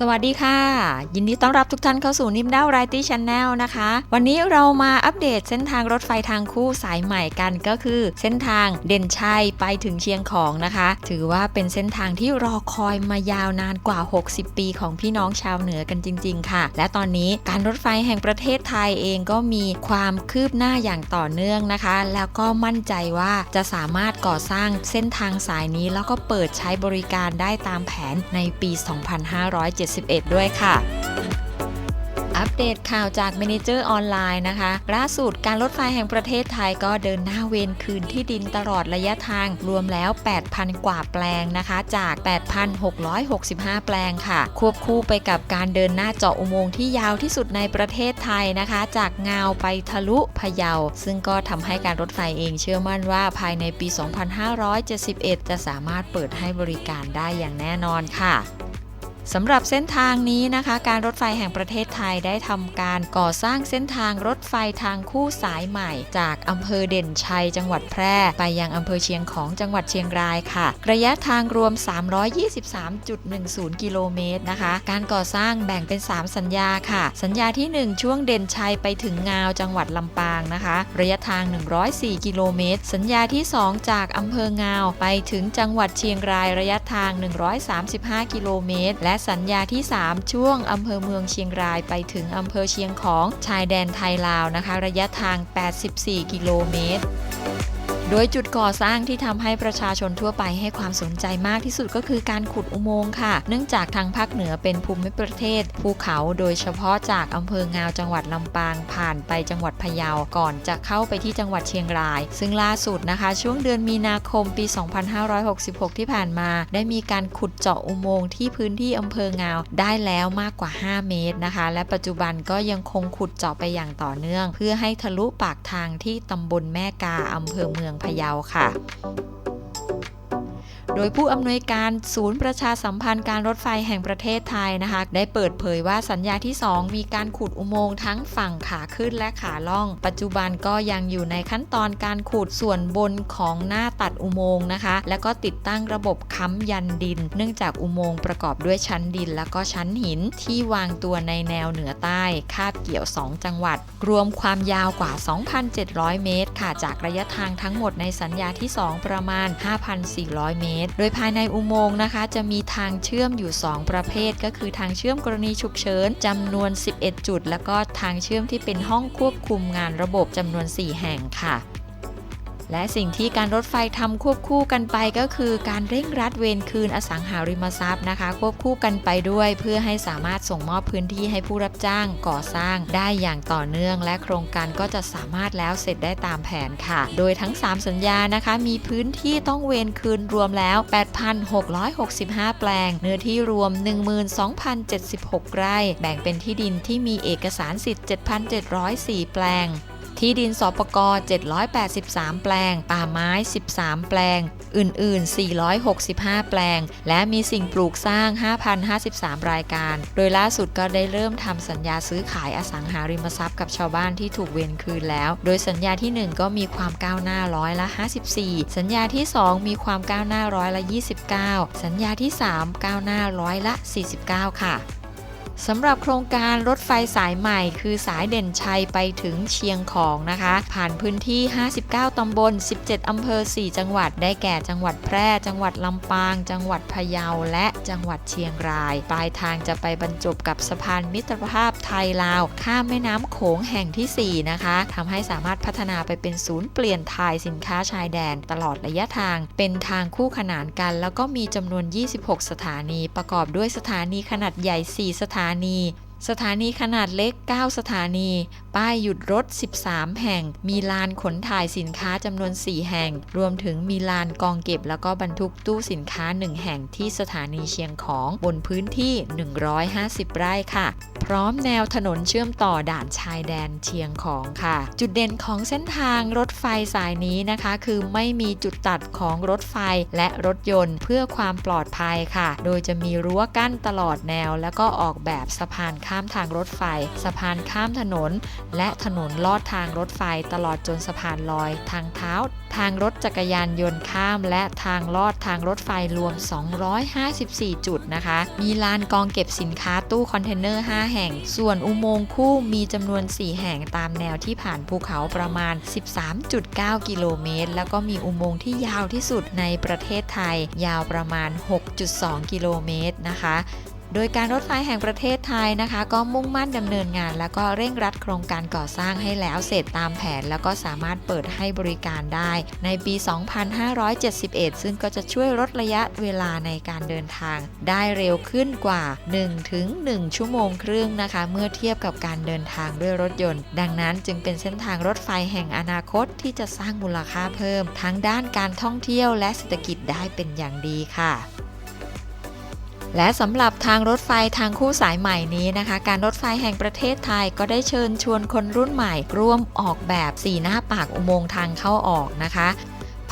สวัสดีค่ะ ยินดีต้อนรับทุกท่านเข้าสู่นิมด้าวไรตี้ช n แนลนะคะ วันนี้เรามาอัปเดตเส้นทางรถไฟทางคู่สายใหม่กันก็คือ เส้นทางเด่นชัยไปถึงเชียงของนะคะ ถือว่าเป็นเส้นทางที่รอคอยมายาวนานกว่า 60 ปีของพี่น้องชาวเหนือกันจริง ๆ ค่ะ และตอนนี้การรถไฟแห่งประเทศไทยเองก็มีความคืบหน้าอย่างต่อเนื่องนะคะ แล้วก็มั่นใจว่าจะสามารถก่อสร้างเส้นทางสายนี้ แล้วก็เปิดใช้บริการได้ตามแผนในปี71 ด้วยค่ะอัปเดตข่าวจากเมนเจอร์ออนไลน์นะคะ ล่าสุดการรถไฟแห่งประเทศไทยก็เดินหน้าเวนคืนที่ดินตลอดระยะทางรวมแล้ว 8,000 กว่าแปลงนะคะ จาก 8,665 แปลงค่ะ ควบคู่ไปกับการเดินหน้าเจาะอุโมงค์ที่ยาวที่สุดในประเทศไทยนะคะ จากงาวไปทะลุพะเยา ซึ่งก็ทำให้การรถไฟเองเชื่อมั่นว่าภายในปี 2571 จะสามารถเปิดให้บริการได้อย่างแน่นอนค่ะ สำหรับเส้นทางนี้นะคะ การรถไฟแห่งประเทศไทยได้ทำการก่อสร้างเส้นทางรถไฟทางคู่สายใหม่ จากอำเภอเด่นชัย จังหวัดแพร่ ไปยังอำเภอเชียงของจังหวัดเชียงรายค่ะ ระยะทางรวม 323.10 กิโลเมตรนะคะ การก่อสร้างแบ่งเป็น 3 สัญญาค่ะ สัญญาที่ 1 ช่วงเด่นชัยไปถึงงาวจังหวัดลำปางนะคะ ระยะทาง 104 กิโลเมตร สัญญาที่ 2 จากอำเภองาวไปถึงจังหวัดเชียงรายระยะทาง 135 กิโลเมตรและสัญญาที่ 3 ช่วงอำเภอเมืองเชียงรายไปถึงอำเภอเชียงของชายแดนไทยลาวนะคะ ระยะทาง 84 กิโลเมตร ดยจุดก่อสร้างที่ทำให้ประชาชนทั่วไปให้ความสนใจมากที่สุดก็คือการขุดอุโมงค์ค่ะ เนื่องจากทางภาคเหนือเป็นภูมิประเทศ ภูเขาโดยเฉพาะจากอำเภองาวจังหวัดลำปางผ่านไปจังหวัดพะเยาก่อนจะเข้าไปที่จังหวัดเชียงราย ซึ่งล่าสุดนะคะ ช่วงเดือนมีนาคมปี 2566 ที่ผ่านมา ได้มีการขุดเจาะอุโมงค์ที่พื้นที่อำเภองาวได้แล้วมากกว่า 5 เมตรนะคะ และปัจจุบันก็ยังคงขุดเจาะไปอย่างต่อเนื่อง เพื่อให้ทะลุปากทางที่ตำบลแม่กาอำเภอเมืองะเยาค่ะ โดยผู้อำนวยการศูนย์ประชาสัมพันธ์การรถไฟแห่งประเทศไทยนะคะ ได้เปิดเผยว่าสัญญาที่ 2 มีการขุดอุโมงค์ทั้งฝั่งขาขึ้นและขาล่อง ปัจจุบันก็ยังอยู่ในขั้นตอนการขุดส่วนบนของหน้าตัดอุโมงค์นะคะ แล้วก็ติดตั้งระบบค้ำยันดิน เนื่องจากอุโมงค์ประกอบด้วยชั้นดิน แล้วก็ชั้นหินที่วางตัวในแนวเหนือใต้คาบเกี่ยว 2 จังหวัด รวมความยาวกว่า 2,700 เมตร ค่ะจากระยะทางทั้งหมดในสัญญาที่ 2 ประมาณ 5,400 เมตรโดยภายในอุโมงค์นะคะ จะมีทางเชื่อมอยู่ 2 ประเภท ก็คือทางเชื่อมกรณีฉุกเฉินจำนวน 11 จุด แล้วก็ทางเชื่อมที่เป็นห้องควบคุมงานระบบจำนวน 4 แห่งค่ะ และสิ่งที่การรถไฟทำควบคู่กันไปก็คือการเร่งรัดเวรคืนอสังหาริมทรัพย์นะคะ ควบคู่กันไปด้วย เพื่อให้สามารถส่งมอบพื้นที่ให้ผู้รับจ้างก่อสร้างได้อย่างต่อเนื่อง และโครงการก็จะสามารถแล้วเสร็จได้ตามแผนค่ะ โดยทั้ง 3 สัญญานะคะ มีพื้นที่ต้องเวรคืนรวมแล้ว 8,665 แปลง เนื้อที่รวม 12,076 ไร่ แบ่งเป็นที่ดินที่มีเอกสารสิทธิ์ 7,704 แปลง ที่ดินสปก783 แปลง ป่าไม้ 13 แปลง อื่นๆ 465 แปลง และมีสิ่งปลูกสร้าง 5,053 รายการ โดยล่าสุดก็ได้เริ่มทำสัญญาซื้อขายอสังหาริมทรัพย์กับชาวบ้านที่ถูกเวรคืนแล้ว โดยสัญญาที่ 1 ก็มีความก้าวหน้าร้อยละ 54 สัญญาที่ 2 มีความก้าวหน้าร้อยละ 29 สัญญาที่ 3 ก้าวหน้าร้อยละ 49 ค่ะ สำหรับโครงการรถไฟสายใหม่ คือสายเด่นชัยไปถึงเชียงของนะคะ ผ่านพื้นที่ 59 ตำบล 17 อำเภอ 4 จังหวัด ได้แก่จังหวัดแพร่ จังหวัดลำปาง จังหวัดพะเยา และจังหวัดเชียงราย ปลายทางจะไปบรรจบกับสะพานมิตรภาพไทยลาว ข้ามแม่น้ำโขงแห่งที่ 4 นะคะทำให้สามารถพัฒนาไปเป็นศูนย์เปลี่ยนถ่ายสินค้าชายแดน ตลอดระยะทาง เป็นทางคู่ขนานกัน แล้วก็มีจำนวน 26 สถานี ประกอบด้วยสถานีขนาดใหญ่ 4 สถาานี สถานีขนาดเล็ก 9 สถานี ป้ายหยุดรถ 13 แห่ง มีลานขนถ่ายสินค้าจำนวน 4 แห่ง รวมถึงมีลานกองเก็บแล้วก็บรรทุกตู้สินค้า 1 แห่งที่สถานีเชียงของบนพื้นที่ 150 ไร่ค่ะ พร้อมแนวถนนเชื่อมต่อด่านชายแดนเชียงของค่ะ จุดเด่นของเส้นทางรถไฟสายนี้นะคะ คือไม่มีจุดตัดของรถไฟและรถยนต์เพื่อความปลอดภัยค่ะ โดยจะมีรั้วกั้นตลอดแนว แล้วก็ออกแบบสะพานข้ามทางรถไฟ สะพานข้ามถนน และถนนลอดทางรถไฟตลอดจนสะพานลอย ทางเท้า ทางรถจักรยานยนต์ข้าม และทางลอดทางรถไฟรวม 254 จุดนะคะ มีลานกองเก็บสินค้าตู้คอนเทนเนอร์ 5 แห่งส่วนอุโมงค์คู่มีจำนวน 4 แห่งตามแนวที่ผ่านภูเขาประมาณ 13.9 กิโลเมตร แล้วก็มีอุโมงค์ที่ยาวที่สุดในประเทศไทย ยาวประมาณ 6.2 กิโลเมตรนะคะ โดยการรถไฟแห่งประเทศไทยนะคะ ก็มุ่งมั่นดำเนินงาน แล้วก็เร่งรัดโครงการก่อสร้างให้แล้วเสร็จตามแผน แล้วก็สามารถเปิดให้บริการได้ในปี 2571 ซึ่งก็จะช่วยลดระยะเวลาในการเดินทาง ได้เร็วขึ้นกว่า1ถึง1ชั่วโมงครึ่งนะคะ เมื่อเทียบกับการเดินทางด้วยรถยนต์ ดังนั้นจึงเป็นเส้นทางรถไฟแห่งอนาคตที่จะสร้างมูลค่าเพิ่ม ทั้งด้านการท่องเที่ยวและเศรษฐกิจได้เป็นอย่างดีค่ะ และสำหรับทางรถไฟทางคู่สายใหม่นี้นะคะ การรถไฟแห่งประเทศไทยก็ได้เชิญชวนคนรุ่นใหม่ ร่วมออกแบบสีหน้าปากอุโมงค์ทางเข้าออกนะคะ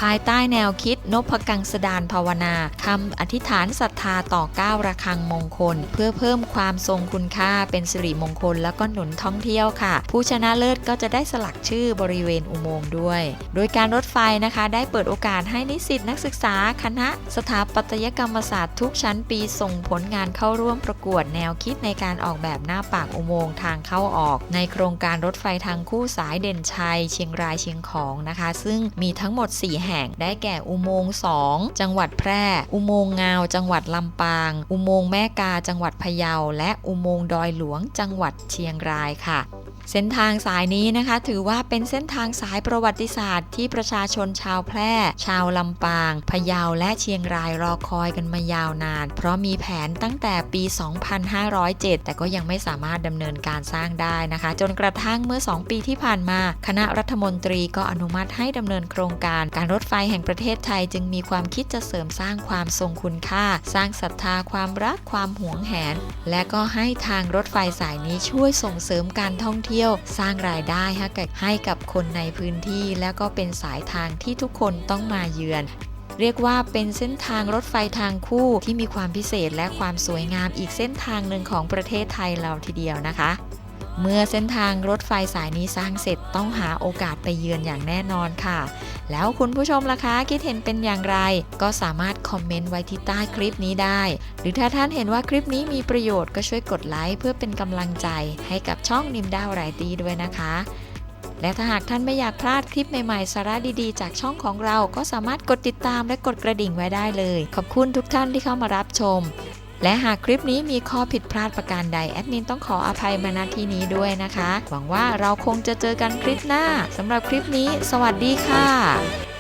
ภายใต้แนวคิดนพกังสดานภาวนาคำอธิษฐานศรัทธาต่อก้าวระฆังมงคล เพื่อเพิ่มความทรงคุณค่าเป็นสิริมงคล แล้วก็หนุนท่องเที่ยวค่ะ ผู้ชนะเลิศก็จะได้สลักชื่อบริเวณอุโมงค์ด้วย โดยการรถไฟนะคะได้เปิดโอกาสให้นิสิตนักศึกษาคณะ สถาปัตยกรรมศาสตร์ทุกชั้นปีส่งผลงานเข้าร่วมประกวดแนวคิดในการออกแบบหน้าปากอุโมงค์ทางเข้าออก ในโครงการรถไฟทางคู่สายเด่นชัย เชียงรายเชียงของนะคะ ซึ่งมีทั้งหมด 4 แห่งได้แก่อุโมงค์2จังหวัดแพร่ อุโมงค์งาว จังหวัดลำปาง อุโมงค์แม่กา จังหวัดพะเยา และอุโมงค์ดอยหลวง จังหวัดเชียงรายค่ะ เส้นทางสายนี้นะคะ ถือว่าเป็นเส้นทางสายประวัติศาสตร์ที่ประชาชนชาวแพร่ ชาวลำปาง พะเยาและเชียงรายรอคอยกันมายาวนาน เพราะมีแผนตั้งแต่ปี 2507 แต่ก็ยังไม่สามารถดำเนินการสร้างได้นะคะ จนกระทั่งเมื่อ 2 ปีที่ผ่านมา คณะรัฐมนตรีก็อนุมัติให้ดำเนินโครงการ การรถไฟแห่งประเทศไทยจึงมีความคิดจะเสริมสร้างความทรงคุณค่า สร้างศรัทธาความรักความหวงแหน และก็ให้ทางรถไฟสายนี้ช่วยส่งเสริมการท่องเที่ยวสร้างรายได้ให้กับคนในพื้นที่ และก็เป็นสายทางที่ทุกคนต้องมาเยือนเรียกว่าเป็นเส้นทางรถไฟทางคู่ที่มีความพิเศษและความสวยงามอีกเส้นทางหนึ่งของประเทศไทยเราทีเดียวนะคะ เมื่อเส้นทางรถไฟสายนี้สร้างเสร็จต้องหาโอกาสไปเยือนอย่างแน่นอนค่ะ แล้วคุณผู้ชมล่ะคะคิดเห็นเป็นอย่างไร ก็สามารถคอมเมนต์ไว้ที่ใต้คลิปนี้ได้ หรือถ้าท่านเห็นว่าคลิปนี้มีประโยชน์ก็ช่วยกดไลค์เพื่อเป็นกำลังใจให้กับช่องนิมดาวไรตีด้วยนะคะและถ้าหากท่านไม่อยากพลาดคลิปใหม่ๆ สาระดีๆ จากช่องของเรา ก็สามารถกดติดตามและกดกระดิ่งไว้ได้เลย ขอบคุณทุกท่านที่เข้ามารับชม และหากคลิปนี้มีข้อผิดพลาดประการใดแอดมินต้องขออภัยมาณที่นี้ด้วยนะคะ หวังว่าเราคงจะเจอกันคลิปหน้าสำหรับคลิปนี้ สวัสดีค่ะ